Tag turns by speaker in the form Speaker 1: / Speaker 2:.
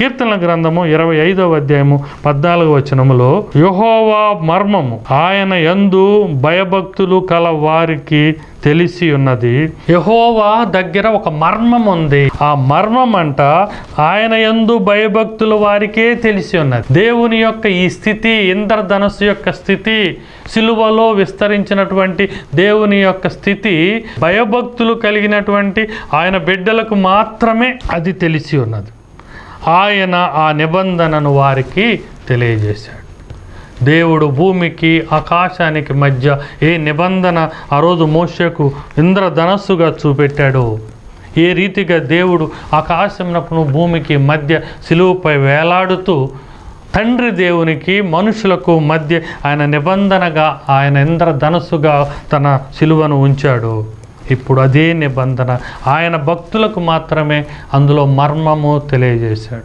Speaker 1: కీర్తనల గ్రంథము ఇరవై ఐదవ అధ్యాయము పద్నాలుగు వచనములో యహోవా మర్మము ఆయన ఎందు భయభక్తులు కల వారికి తెలిసి ఉన్నది. యహోవా దగ్గర ఒక మర్మం ఉంది. ఆ మర్మం అంట ఆయన ఎందు భయభక్తులు వారికే తెలిసి ఉన్నది. దేవుని యొక్క ఈ స్థితి ఇంద్రధనస్సు యొక్క స్థితి సిలువలో విస్తరించినటువంటి దేవుని యొక్క స్థితి భయభక్తులు కలిగినటువంటి ఆయన బిడ్డలకు మాత్రమే అది తెలిసి ఉన్నది. ఆయన ఆ నిబంధనను వారికి తెలియజేశాడు. దేవుడు భూమికి ఆకాశానికి మధ్య ఏ నిబంధన ఆ రోజు మోషకు ఇంద్రధనస్సుగా చూపెట్టాడో ఏ రీతిగా దేవుడు ఆకాశమునకును భూమికి మధ్య సిలువుపై వేలాడుతూ తండ్రి దేవునికి మనుషులకు మధ్య ఆయన నిబంధనగా ఆయన ఇంద్రధనస్సుగా తన సిలువను ఉంచాడు. ఇప్పుడు అదే నిబంధన. ఆయన భక్తులకు మాత్రమే అందులో మర్మము తెలియజేశాడు.